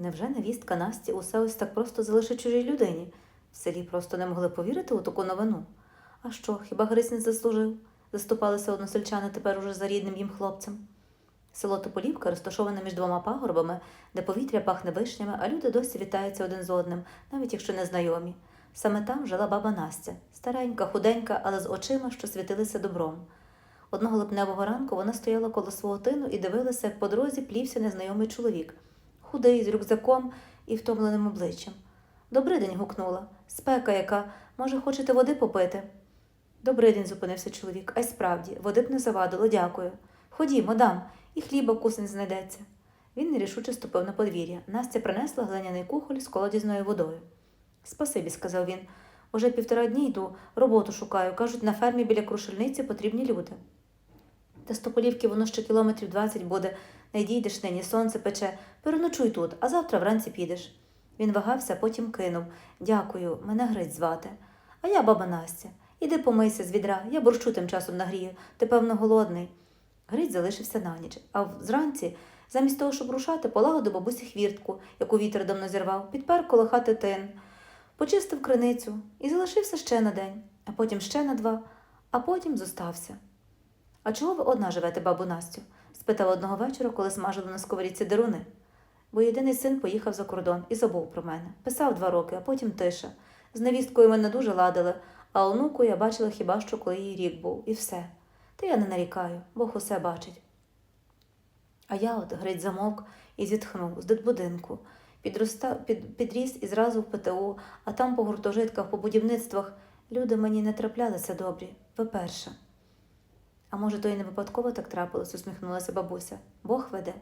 Невже невістка Насті усе ось так просто залишить чужій людині? В селі просто не могли повірити у таку новину. А що, хіба Гриць не заслужив? Заступалися односельчани тепер уже за рідним їм хлопцем. Село Тополівка розташоване між двома пагорбами, де повітря пахне вишнями, а люди досі вітаються один з одним, навіть якщо не знайомі. Саме там жила баба Настя, старенька, худенька, але з очима, що світилися добром. Одного липневого ранку вона стояла коло свого тину і дивилася, як по дорозі плівся незнайомий чоловік, худий, з рюкзаком і втомленим обличчям. «Добрий день!» гукнула. Спека яка. Може, хочете води попити? «Добрий день!» зупинився чоловік. А й справді, води б не завадило, дякую. Ходімо, дам, і хліба кусень знайдеться. Він нерішуче ступив на подвір'я. Настя принесла глиняний кухоль з колодязною водою. Спасибі, сказав він. Уже півтора дні йду, роботу шукаю. Кажуть, на фермі біля крушельниці потрібні люди. Та з Тополівки воно ще кілометрів двадцять буде. Не дійдеш нині, сонце пече. Переночуй тут, а завтра вранці підеш. Він вагався, потім кинув. Дякую, мене Гриць звати. А я баба Настя. Іди помийся з відра, я борщу тим часом нагрію. Ти, певно, голодний. Гриць залишився на ніч, а зранці, замість того, щоб рушати, полагодив бабусі хвіртку, яку вітер давно зірвав, підпер коло хати тин, почистив криницю і залишився ще на день, а потім ще на два, а потім зостався. А чого ви одна живете, бабу Настю? спитав одного вечора, коли смажили на сковорідці деруни. Бо єдиний син поїхав за кордон і забув про мене. Писав два роки, а потім тиша. З невісткою ми не дуже ладили, а онуку я бачила хіба що, коли їй рік був, і все. Та я не нарікаю, Бог усе бачить. А я от греть замовк і зітхнув з дитбудинку. Підроста... Під... Підріс і зразу в ПТУ, а там по гуртожитках, по будівництвах люди мені не траплялися добрі, ви перша. А може, то й не випадково так трапилось, усміхнулася бабуся. Бог веде.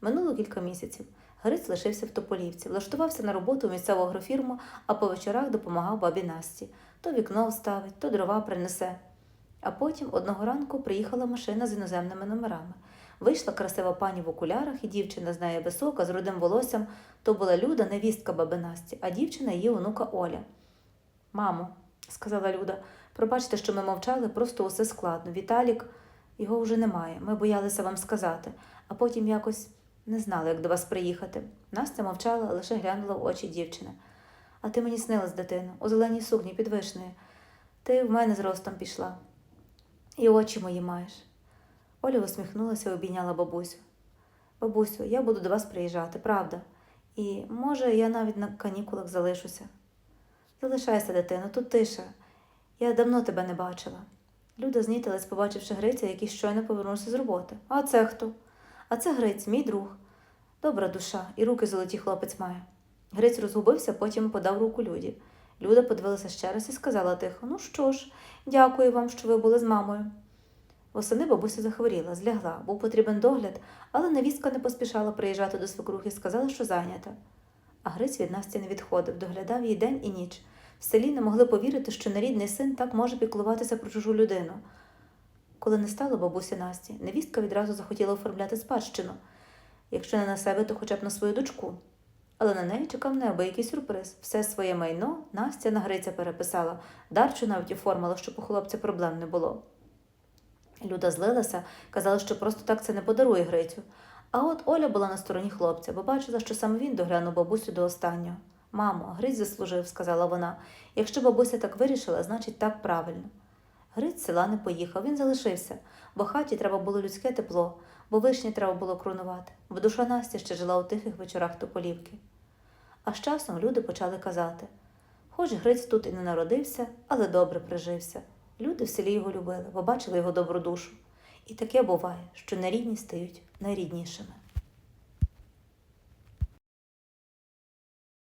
Минуло кілька місяців. Гриць лишився в Тополівці, влаштувався на роботу в місцеву агрофірму, а по вечорах допомагав бабі Насті. То вікно вставить, то дрова принесе. А потім одного ранку приїхала машина з іноземними номерами. Вийшла красива пані в окулярах, і дівчина з нею висока, з рудим волоссям. То була Люда, невістка баби Насті, а дівчина її онука Оля. Мамо, сказала Люда, пробачте, що ми мовчали, просто усе складно. Віталік, його вже немає. Ми боялися вам сказати, а потім якось не знали, як до вас приїхати. Настя мовчала, лише глянула в очі дівчини. А ти мені снилась, дитино, у зеленій сукні під вишнею. Ти в мене з ростом пішла. І очі мої маєш. Оля усміхнулася і обійняла бабусю. Бабусю, я буду до вас приїжджати, правда. І, може, я навіть на канікулах залишуся. Залишайся, дитино, тут тиша. Я давно тебе не бачила. Люда знітилась, побачивши Гриця, який щойно повернувся з роботи. А це хто? А це Гриць, мій друг. Добра душа, і руки золоті хлопець має. Гриць розгубився, потім подав руку Люді. Люда подивилася ще раз і сказала тихо: Ну що ж, дякую вам, що ви були з мамою. Восени бабуся захворіла, злягла, був потрібен догляд, але невістка не поспішала приїжджати до свекрухи, сказала, що зайнята. А Гриць від Насті не відходив, доглядав її день і ніч. В селі не могли повірити, що нерідний син так може піклуватися про чужу людину. Коли не стало бабусі Насті, невістка відразу захотіла оформляти спадщину. Якщо не на себе, то хоча б на свою дочку. Але на неї чекав неабиякий сюрприз. Все своє майно Настя на Гриця переписала, дарчу навіть оформила, щоб у хлопця проблем не було. Люда злилася, казала, що просто так це не подарує Грицю. А от Оля була на стороні хлопця, бо бачила, що саме він доглянув бабусю до останнього. Мамо, Гриць заслужив, сказала вона. Якщо бабуся так вирішила, значить так правильно. Гриць села не поїхав, він залишився, бо хаті треба було людське тепло, бо вишні треба було кронувати, бо душа Насті ще жила у тихих вечорах Тополівки. А з часом люди почали казати хоч Гриць тут і не народився, але добре прижився. Люди в селі його любили, бо бачили його добру душу. І таке буває, що нерідні стають найріднішими.